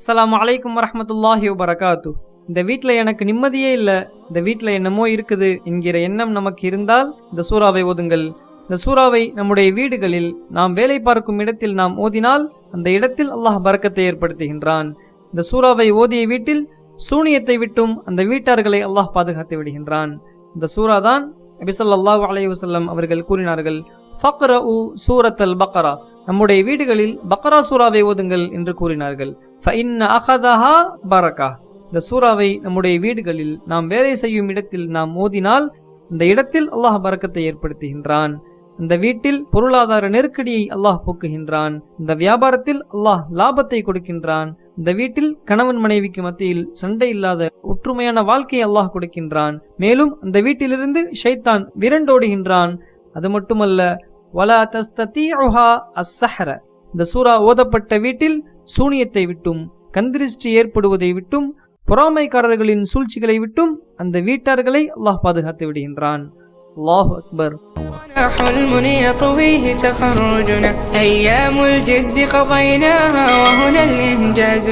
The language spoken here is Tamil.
அஸ்லாம் அலைக்கும் வரமத்துல்லாஹி வரகாத்து இந்த வீட்டில் எனக்கு நிம்மதியே இல்லை இந்த வீட்டில் என்னமோ இருக்குது என்கிற எண்ணம் நமக்கு இருந்தால் இந்த சூறாவை ஓதுங்கள். இந்த சூறாவை நம்முடைய வீடுகளில் நாம் வேலை பார்க்கும் இடத்தில் நாம் ஓதினால் அந்த இடத்தில் அல்லாஹ் பறக்கத்தை ஏற்படுத்துகின்றான். இந்த சூறாவை ஓதிய வீட்டில் சூனியத்தை விட்டும் அந்த வீட்டார்களை அல்லாஹ் பாதுகாத்து விடுகின்றான். இந்த சூறா தான் நபிசல்லாஹு அலைஹி அவர்கள் கூறினார்கள் ஃபக்ர உ சூரத்தல் பக்ரா. நம்முடைய வீடுகளில் பக்ரா சூறாவை ஓதுங்கள் என்று கூறினார்கள். ஃபைன் அகதஹா பரகா. இந்த சூறாவை நம்முடைய வீடுகளில் நாம் வேலை செய்யும் இடத்தில் நாம் ஓதினால் இந்த இடத்தில் அல்லாஹ் பறக்கத்தை ஏற்படுத்துகின்றான். இந்த வீட்டில் பொருளாதார நெருக்கடியை அல்லாஹ் போக்குகின்றான். இந்த வியாபாரத்தில் அல்லாஹ் லாபத்தை கொடுக்கின்றான். இந்த வீட்டில் கணவன் மனைவிக்கு மத்தியில் சண்டை இல்லாத ஒற்றுமையான வாழ்க்கையை அல்லாஹ் கொடுக்கின்றான். மேலும் அந்த வீட்டிலிருந்து ஷைத்தான் விரண்டோடுகின்றான். அது மட்டுமல்ல வலா தஸ்தீஉஹா அஸ்ஸஹர இந்த சூரா ஓதப்பட்ட வீட்டில் சூனியத்தை விட்டும் கந்திருஷ்டி ஏற்படுவதை விட்டும் பொறாமைக்காரர்களின் சூழ்ச்சிகளை விட்டும் அந்த வீட்டார்களை அல்லாஹ் பாதுகாத்து விடுகின்றான் அல்லாஹ் அக்பர் حلم يطويه تخرجنا أيام الجد قضيناها وهنا الإنجاز